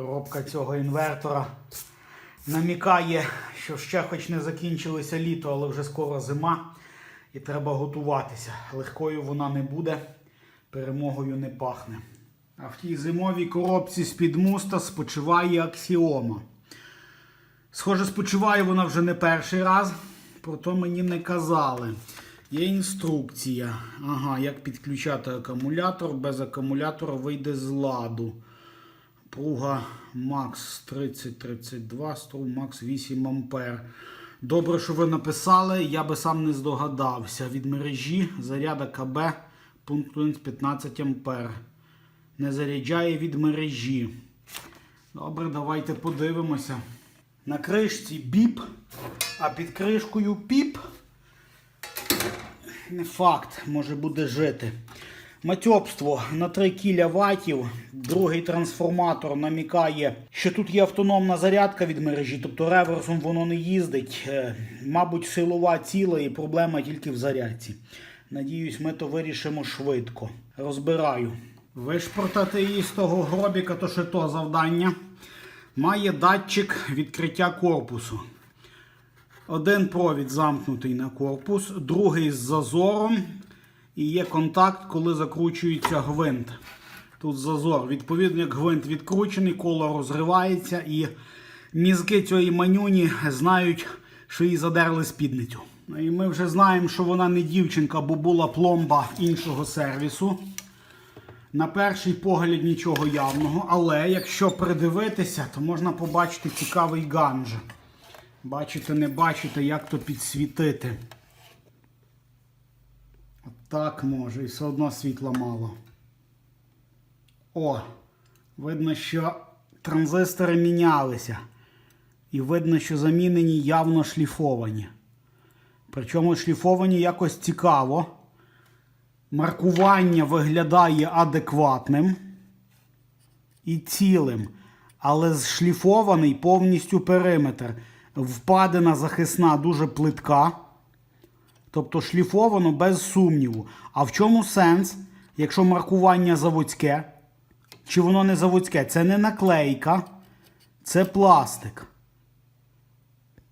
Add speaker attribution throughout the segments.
Speaker 1: Коробка цього інвертора намікає, що ще хоч не закінчилося літо, але вже скоро зима і треба готуватися. Легкою вона не буде, перемогою не пахне. А в тій зимовій коробці з-під муста спочиває аксіома. Схоже, спочиває вона вже не перший раз, про то мені не казали. Є інструкція. Ага, як підключати акумулятор. Без акумулятора вийде з ладу. Пруга Max 3032, струм Max 8 Ампер. Добре, що ви написали, я би сам не здогадався. Від мережі заряд КБ пункт 15 Ампер. Не заряджає від мережі. Добре, давайте подивимося. На кришці біп, а під кришкою піп. Не факт, може буде жити. Матьобство на 3 кВт. Другий трансформатор намікає, що тут є автономна зарядка від мережі, тобто реверсом воно не їздить. Е, Мабуть, силова ціла і проблема тільки в зарядці. Надіюсь, ми то вирішимо швидко. Розбираю. Вишпортати її з того гробіка, то ще то завдання. Має датчик відкриття корпусу. Один провід замкнутий на корпус, другий з зазором. І є контакт, коли закручується гвинт. Тут зазор. Відповідно, як гвинт відкручений, коло розривається, і мізки цієї манюні знають, що їй задерли спідницю. Ну і ми вже знаємо, що вона не дівчинка, бо була пломба іншого сервісу. На перший погляд нічого явного, але якщо придивитися, то можна побачити цікавий ганж. Бачите, не бачите, як то підсвітити. Так може, і все одно світла мало. О, видно, що транзистори мінялися. І видно, що замінені явно шліфовані. Причому шліфовані якось цікаво. Маркування виглядає адекватним і цілим, але зшліфований повністю периметр. Впадина захисна дуже плитка. Тобто шліфовано без сумніву. А в чому сенс, якщо маркування заводське? Чи воно не заводське? Це не наклейка, це пластик.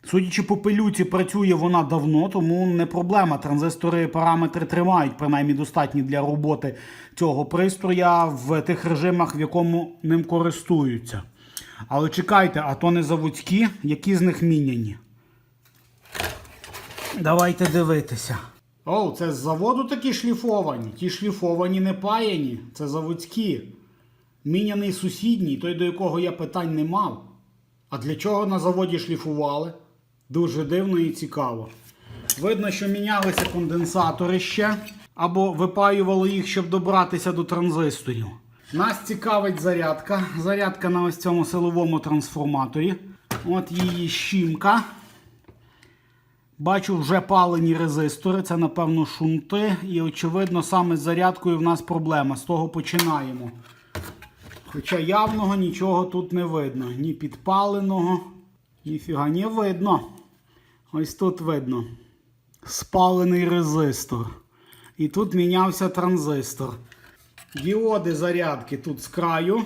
Speaker 1: Судячи по пилюці, працює вона давно, тому не проблема. Транзистори параметри тримають, принаймні достатні для роботи цього пристроя в тих режимах, в якому ним користуються. Але чекайте, а то не заводські, які з них міняні. Давайте дивитися. О, це з заводу такі шліфовані. Ті шліфовані не паяні, це заводські. Міняний сусідній, той, до якого я питань не мав. А для чого на заводі шліфували? Дуже дивно і цікаво. Видно, що мінялися конденсатори ще, або випаювали їх, щоб добратися до транзисторів. Нас цікавить зарядка. Зарядка на ось цьому силовому трансформаторі. От її щімка. Бачу вже палені резистори, це, напевно, шунти. І, очевидно, саме з зарядкою в нас проблема. З того починаємо. Хоча явного нічого тут не видно. Ні підпаленого, ніфіга не видно. Ось тут видно. Спалений резистор. І тут мінявся транзистор. Діоди зарядки тут з краю.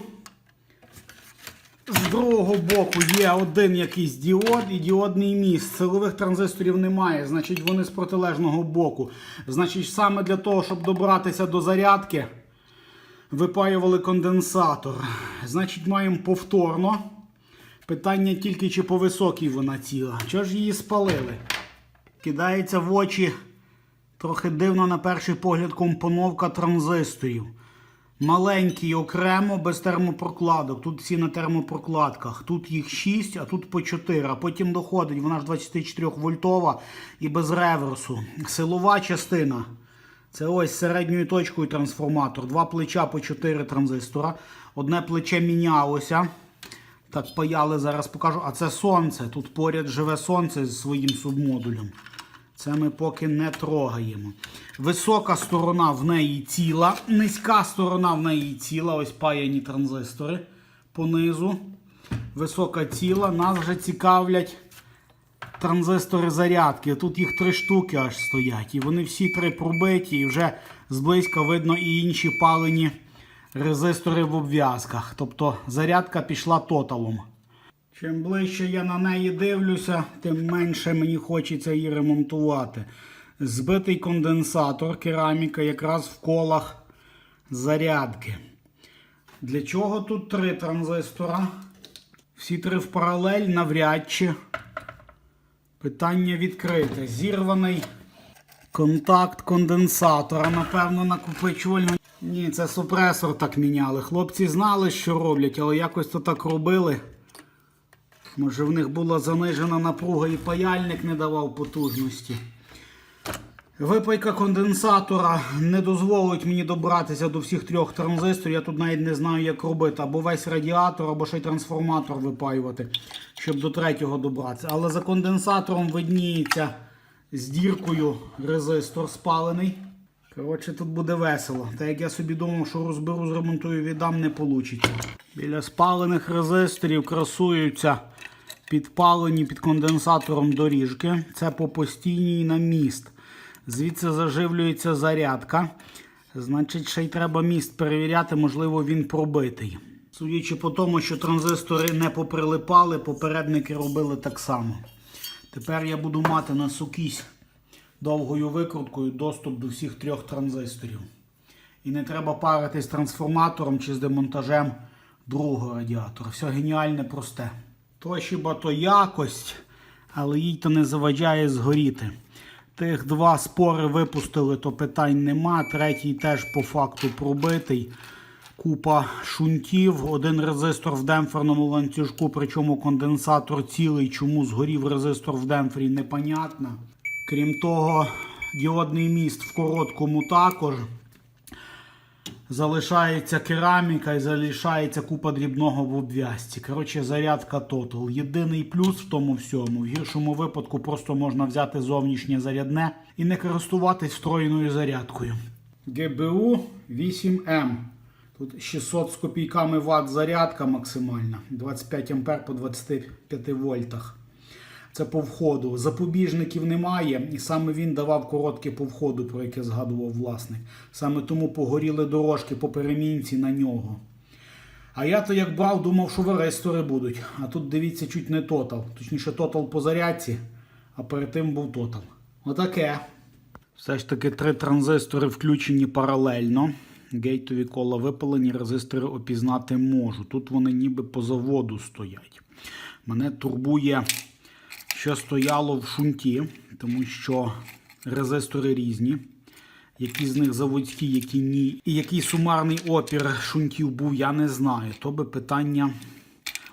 Speaker 1: З другого боку є один якийсь діод і діодний міст. Силових транзисторів немає, значить вони з протилежного боку. Значить, саме для того, щоб добратися до зарядки, випаювали конденсатор. Значить, маємо повторно. Питання тільки, чи по високій вона ціла. Чого ж її спалили? Кидається в очі трохи дивно на перший погляд компоновка транзисторів. Маленький окремо без термопрокладок. Тут всі на термопрокладках. Тут їх 6, а тут по 4. А потім доходить, вона ж 24 вольтова і без реверсу. Силова частина. Це ось середньою точкою трансформатор. Два плеча по 4 транзистора. Одне плече мінялося. Так, паяли, зараз покажу. А це сонце. Тут поряд живе сонце з своїм субмодулем. Це ми поки не трогаємо. Висока сторона в неї ціла, низька сторона в неї ціла. Ось паяні транзистори понизу. Висока ціла. Нас вже цікавлять транзистори зарядки. Тут їх три штуки аж стоять. І вони всі три пробиті. І вже зблизька видно і інші палені резистори в обв'язках. Тобто зарядка пішла тоталом. Чим ближче я на неї дивлюся, тим менше мені хочеться її ремонтувати. Збитий конденсатор, кераміка якраз в колах зарядки. Для чого тут три транзистора? Всі три в паралель навряд чи. Питання відкрите. Зірваний контакт конденсатора, напевно, накопичувально. Ні, це супресор так міняли. Хлопці знали, що роблять, але якось то так робили. Може в них була занижена напруга і паяльник не давав потужності. Випайка конденсатора не дозволить мені добратися до всіх трьох транзисторів. Я тут навіть не знаю, як робити. Або весь радіатор, або ще й трансформатор випаювати, щоб до третього добратися. Але за конденсатором видніється з діркою резистор спалений. Коротше, тут буде весело. Та як я собі думав, що розберу, зремонтую, віддам, не вийде. Біля спалених резисторів красуються підпалені під конденсатором доріжки. Це по постійній на міст. Звідси заживлюється зарядка. Значить, ще й треба міст перевіряти, можливо, він пробитий. Судячи по тому, що транзистори не поприлипали, попередники робили так само. Тепер я буду мати на сукісь довгою викруткою доступ до всіх трьох транзисторів. І не треба паритись трансформатором чи з демонтажем другого радіатора. Все геніальне, просте. То хіба то якость, але їй то не заважає згоріти. Тих два спори випустили, то питань нема. Третій теж по факту пробитий. Купа шунтів, один резистор в демпферному ланцюжку, причому конденсатор цілий. Чому згорів резистор в демпфері, непонятно. Крім того, діодний міст в короткому також. Залишається кераміка і залишається купа дрібного в обв'язці. Коротше, зарядка Total. Єдиний плюс в тому всьому. В гіршому випадку просто можна взяти зовнішнє зарядне і не користуватись встроєною зарядкою. ГБУ 8М. Тут 600 з копійками Вт зарядка максимальна. 25 ампер по 25 вольтах. Це по входу. Запобіжників немає, і саме він давав коротке по входу, про яке згадував власник. Саме тому погоріли дорожки по перемінці на нього. А я то як брав, думав, що варестори будуть. А тут дивіться, чуть не тотал. Точніше, тотал по зарядці, а перед тим був тотал. Отаке. Все ж таки три транзистори включені паралельно. Гейтові кола випалені, резистори опізнати можу. Тут вони ніби по заводу стоять. Мене турбує що стояло в шунті, тому що резистори різні. Які з них заводські, які ні. І який сумарний опір шунтів був, я не знаю. То би питання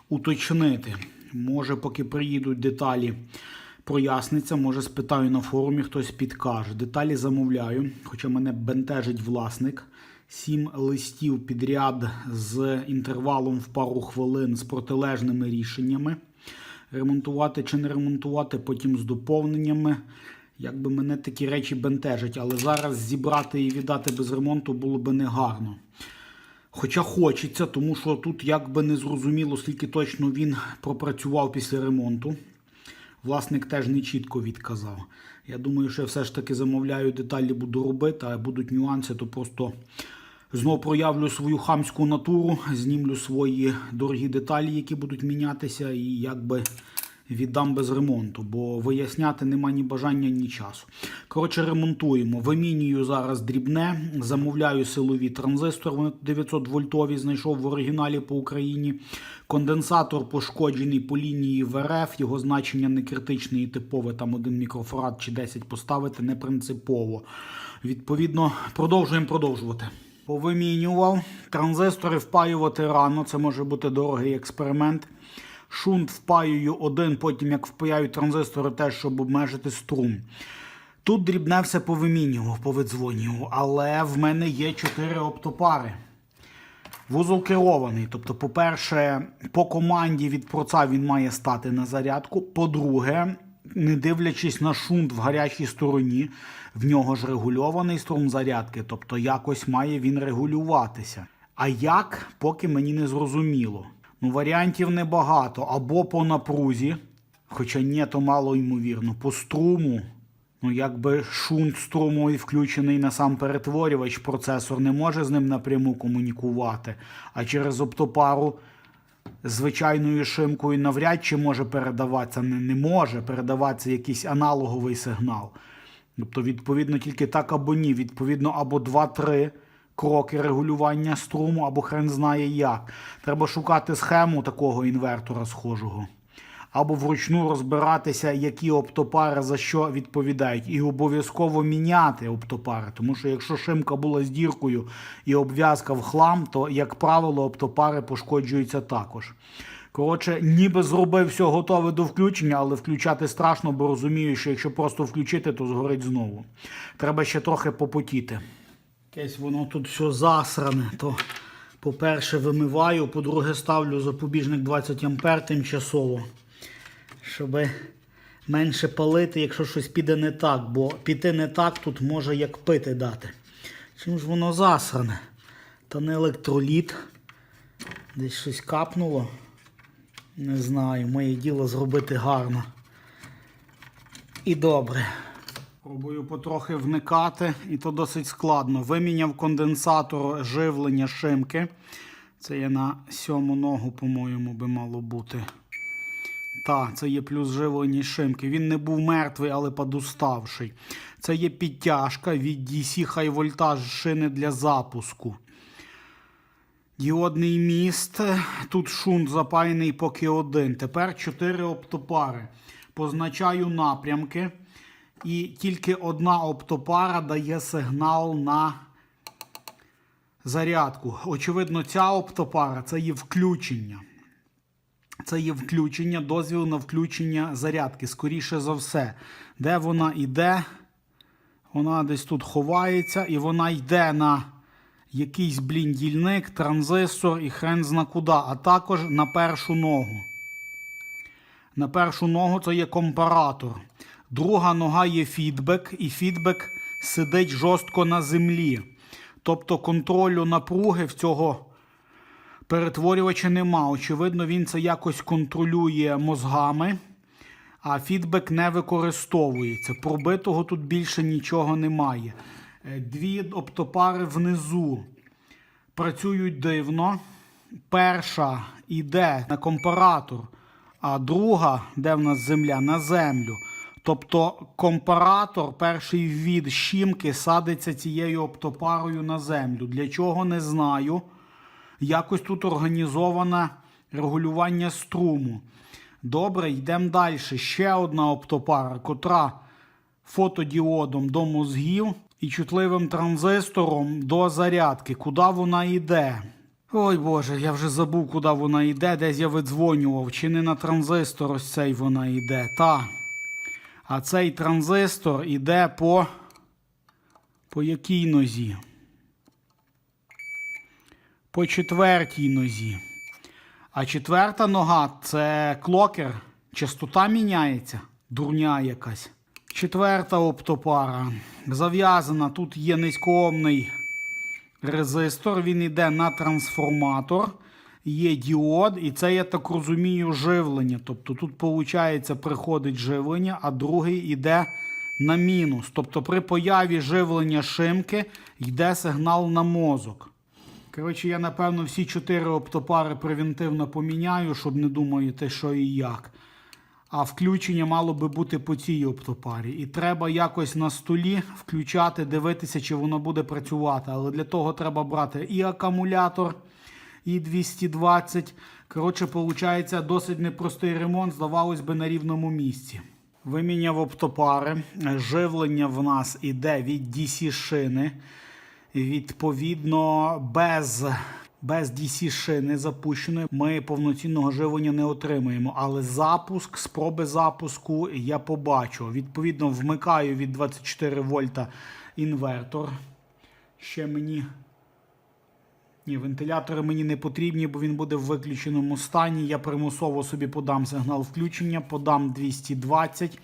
Speaker 1: уточнити. Може, поки приїдуть деталі, проясниться, може спитаю на форумі, хтось підкаже. Деталі замовляю, хоча мене бентежить власник. Сім листів підряд з інтервалом в пару хвилин з протилежними рішеннями ремонтувати чи не ремонтувати, потім з доповненнями. Якби мене такі речі бентежать, але зараз зібрати і віддати без ремонту було би негарно. Хоча хочеться, тому що тут якби не зрозуміло, скільки точно він пропрацював після ремонту. Власник теж не чітко відказав. Я думаю, що я все ж таки замовляю деталі, буду робити, а будуть нюанси, то просто Знову проявлю свою хамську натуру, знімлю свої дорогі деталі, які будуть мінятися, і якби віддам без ремонту, бо виясняти нема ні бажання, ні часу. Коротше, ремонтуємо. Вимінюю зараз дрібне, замовляю силові транзистори, вони 900 вольтові, знайшов в оригіналі по Україні. Конденсатор пошкоджений по лінії ВРФ, його значення не критичне і типове, там один мікрофарад чи 10 поставити не принципово. Відповідно, продовжуємо продовжувати. Повимінював. Транзистори впаювати рано, це може бути дорогий експеримент. Шунт впаюю один, потім як впаяю транзистори, теж, щоб обмежити струм. Тут дрібне все повимінював, повидзвонював, але в мене є 4 оптопари. Вузол керований. Тобто, по-перше, по команді від проца він має стати на зарядку. По-друге, не дивлячись на шунт в гарячій стороні, в нього ж регульований струм зарядки, тобто якось має він регулюватися. А як, поки мені не зрозуміло. Ну, варіантів небагато. Або по напрузі, хоча ні, то мало ймовірно, по струму Ну, якби шунт струмовий включений на сам перетворювач, процесор не може з ним напряму комунікувати, а через оптопару звичайною шимкою навряд чи може передаватися, не, не може передаватися якийсь аналоговий сигнал. Тобто, відповідно, тільки так або ні. Відповідно, або 2-3 кроки регулювання струму, або хрен знає як. Треба шукати схему такого інвертора схожого. Або вручну розбиратися, які оптопари за що відповідають, і обов'язково міняти оптопари. Тому що якщо шимка була з діркою і обв'язка в хлам, то, як правило, оптопари пошкоджуються також. Коротше, ніби зробив все готове до включення, але включати страшно, бо розумію, що якщо просто включити, то згорить знову. Треба ще трохи попотіти. Якесь воно тут все засране, то по-перше, вимиваю, по-друге, ставлю запобіжник 20 А тимчасово, щоб менше палити, якщо щось піде не так, бо піти не так тут може як пити дати. Чим ж воно засране? Та не електроліт. Десь щось капнуло. Не знаю, моє діло зробити гарно. І добре. Пробую потрохи вникати, і то досить складно. Виміняв конденсатор живлення шимки. Це є на сьому ногу, по-моєму, би мало бути. Так, це є плюс живлення шимки. Він не був мертвий, але подуставший. Це є підтяжка від DC High Voltage шини для запуску. Діодний міст. Тут шунт запаяний поки один. Тепер 4 оптопари. Позначаю напрямки. І тільки одна оптопара дає сигнал на зарядку. Очевидно, ця оптопара це є включення. Це є включення, дозвіл на включення зарядки. Скоріше за все. Де вона йде? Вона десь тут ховається, і вона йде на якийсь блін дільник, транзистор і хрен зна куди, а також на першу ногу. На першу ногу це є компаратор. Друга нога є фідбек, і фідбек сидить жорстко на землі. Тобто контролю напруги в цього перетворювача нема. Очевидно, він це якось контролює мозгами, а фідбек не використовується. Пробитого тут більше нічого немає. Е, Дві оптопари внизу працюють дивно. Перша йде на компаратор, а друга, де в нас земля, на землю. Тобто компаратор, перший від щімки, садиться цією оптопарою на землю. Для чого не знаю. Якось тут організоване регулювання струму. Добре, йдемо далі. Ще одна оптопара, котра фотодіодом до мозгів і чутливим транзистором до зарядки. Куди вона йде? Ой Боже, я вже забув, куди вона йде, десь я видзвонював. Чи не на транзистор ось цей вона йде? Та. А цей транзистор іде по. По якій нозі? По четвертій нозі. А четверта нога це клокер. Частота міняється. Дурня якась. Четверта оптопара. Зав'язана. Тут є низькоомний резистор. Він йде на трансформатор. Є діод, і це, я так розумію, живлення. Тобто тут, виходить, приходить живлення, а другий йде на мінус. Тобто при появі живлення шимки йде сигнал на мозок. Коротше, я, напевно, всі чотири оптопари превентивно поміняю, щоб не думаєте, що і як. А включення мало би бути по цій оптопарі. І треба якось на столі включати, дивитися, чи воно буде працювати. Але для того треба брати і акумулятор, і 220. Коротше, виходить, досить непростий ремонт, здавалось би, на рівному місці. Виміняв оптопари. Живлення в нас іде від DC шини. Відповідно, без, без DC шини запущеної ми повноцінного живлення не отримаємо. Але запуск, спроби запуску я побачу. Відповідно, вмикаю від 24 вольта інвертор. Ще мені. Ні, вентилятори мені не потрібні, бо він буде в виключеному стані. Я примусово собі подам сигнал включення, подам 220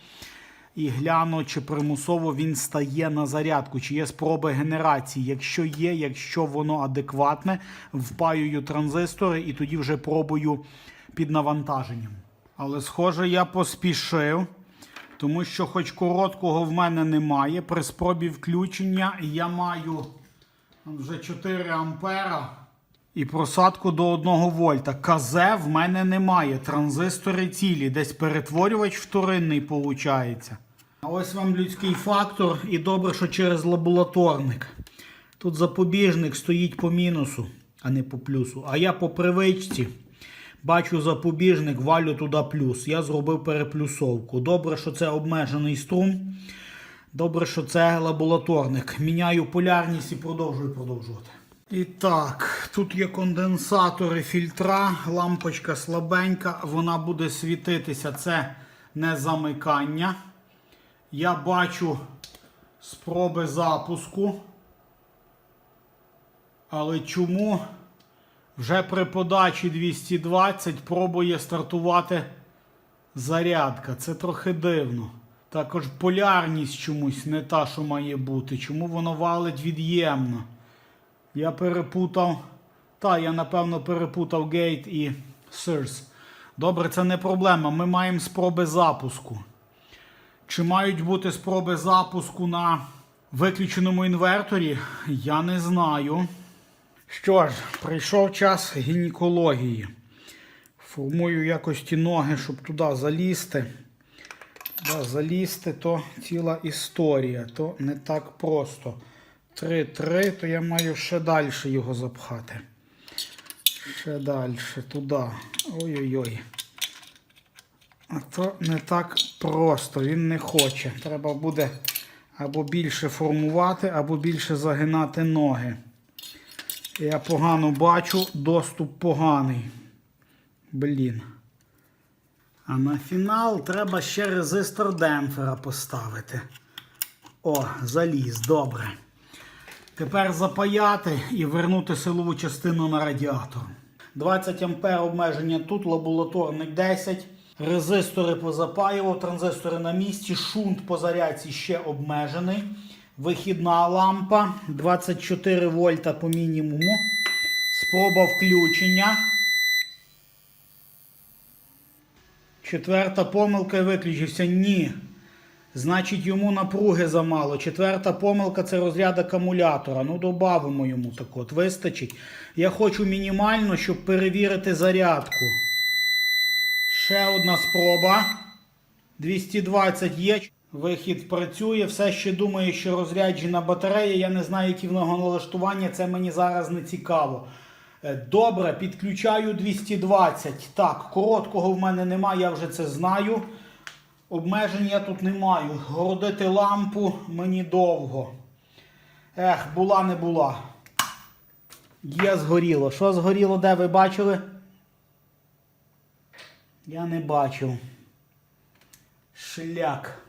Speaker 1: і гляну, чи примусово він стає на зарядку, чи є спроби генерації. Якщо є, якщо воно адекватне, впаюю транзистори і тоді вже пробую під навантаженням. Але, схоже, я поспішив. Тому що хоч короткого в мене немає, при спробі включення я маю вже 4 ампера і просадку до 1 вольта. КЗ в мене немає. Транзистори цілі, десь перетворювач вторинний виходить. Ось вам людський фактор, і добре, що через лабораторник. Тут запобіжник стоїть по мінусу, а не по плюсу. А я по привичці бачу запобіжник, валю туди плюс. Я зробив переплюсовку. Добре, що це обмежений струм. Добре, що це лабораторник. Міняю полярність і продовжую продовжувати. І так, тут є конденсатори фільтра, лампочка слабенька, вона буде світитися. Це не замикання. Я бачу спроби запуску. Але чому вже при подачі 220 пробує стартувати зарядка? Це трохи дивно. Також полярність чомусь не та, що має бути. Чому воно валить від'ємно? Я перепутав. Та, я напевно перепутав Gate і Source. Добре, це не проблема. Ми маємо спроби запуску. Чи мають бути спроби запуску на виключеному інверторі? Я не знаю. Що ж, прийшов час гінекології. Формую якось ті ноги, щоб туди залізти. Да, залізти то ціла історія, то не так просто. 3-3, то я маю ще далі його запхати. Ще далі, туди. Ой-ой-ой. А то не так просто, він не хоче. Треба буде або більше формувати, або більше загинати ноги. Я погано бачу, доступ поганий. Блін. А на фінал треба ще резистор демпфера поставити. О, заліз, добре. Тепер запаяти і вернути силову частину на радіатор. 20 А обмеження тут, лабораторник 10. Резистори позапаював, транзистори на місці, шунт по зарядці ще обмежений. Вихідна лампа 24 вольта по мінімуму. Спроба включення. Четверта помилка і виключився. Ні. Значить, йому напруги замало. Четверта помилка це розряд акумулятора. Ну, додамо йому так от, вистачить. Я хочу мінімально, щоб перевірити зарядку. Ще одна спроба. 220 є. Вихід працює. Все ще думаю, що розряджена батарея. Я не знаю, які в нього налаштування. Це мені зараз не цікаво. Е, Добре, підключаю 220. Так, короткого в мене немає, я вже це знаю. Обмежень я тут не маю. Городити лампу мені довго. Ех, була не була. Є згоріло. Що згоріло, де ви бачили? Я не бачу. Шляк.